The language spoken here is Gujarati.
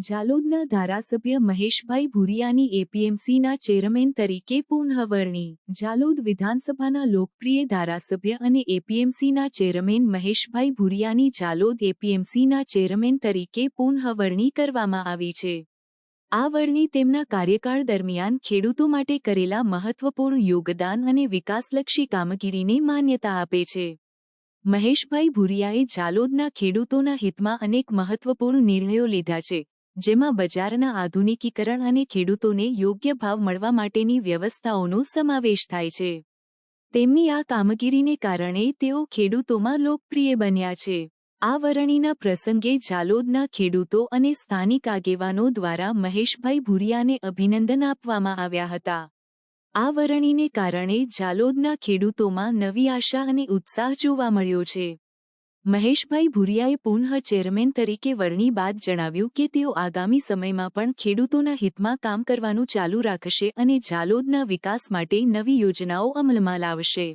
ઝાલોદના ધારાસભ્ય મહેશભાઈ ભુરિયાની એપીએમસીના ચેરમેન તરીકે પુનઃવરણી. જાલોદ વિધાનસભાના લોકપ્રિય ધારાસભ્ય અને એપીએમસીના ચેરમેન મહેશભાઈ ભુરિયાની ઝાલોદ એપીએમસીના ચેરમેન તરીકે પુનઃવરણી કરવામાં આવી છે. આ વરણી તેમના કાર્યકાળ દરમિયાન ખેડૂતો માટે કરેલા મહત્વપૂર્ણ યોગદાન અને વિકાસલક્ષી કામગીરીને માન્યતા આપે છે. મહેશભાઈ ભુરિયાએ ઝાલોદના ખેડૂતોના હિતમાં અનેક મહત્વપૂર્ણ નિર્ણયો લીધા છે. જેમાં બજારના આધુનિકીકરણ અને ખેડૂતોને યોગ્ય ભાવ મળવા માટેની વ્યવસ્થાઓનો સમાવેશ થાય છે. તેમની આ કામગીરીને કારણે તેઓ ખેડૂતોમાં લોકપ્રિય બન્યા છે. આ વરણીના પ્રસંગે ઝાલોદના ખેડૂતો અને સ્થાનિક આગેવાનો દ્વારા મહેશભાઈ ભુરિયાને અભિનંદન આપવામાં આવ્યા હતા. આ વરણીને કારણે ઝાલોદના ખેડૂતોમાં નવી આશા અને ઉત્સાહ જોવા મળ્યો છે. મહેશભાઈ ભુરિયાએ પુનઃ ચેરમેન તરીકે વરણી બાદ જણાવ્યું કે તેઓ આગામી સમયમાં પણ ખેડૂતોના હિતમાં કામ કરવાનું ચાલુ રાખશે અને ઝાલોદના વિકાસ માટે નવી યોજનાઓ અમલમાં લાવશે.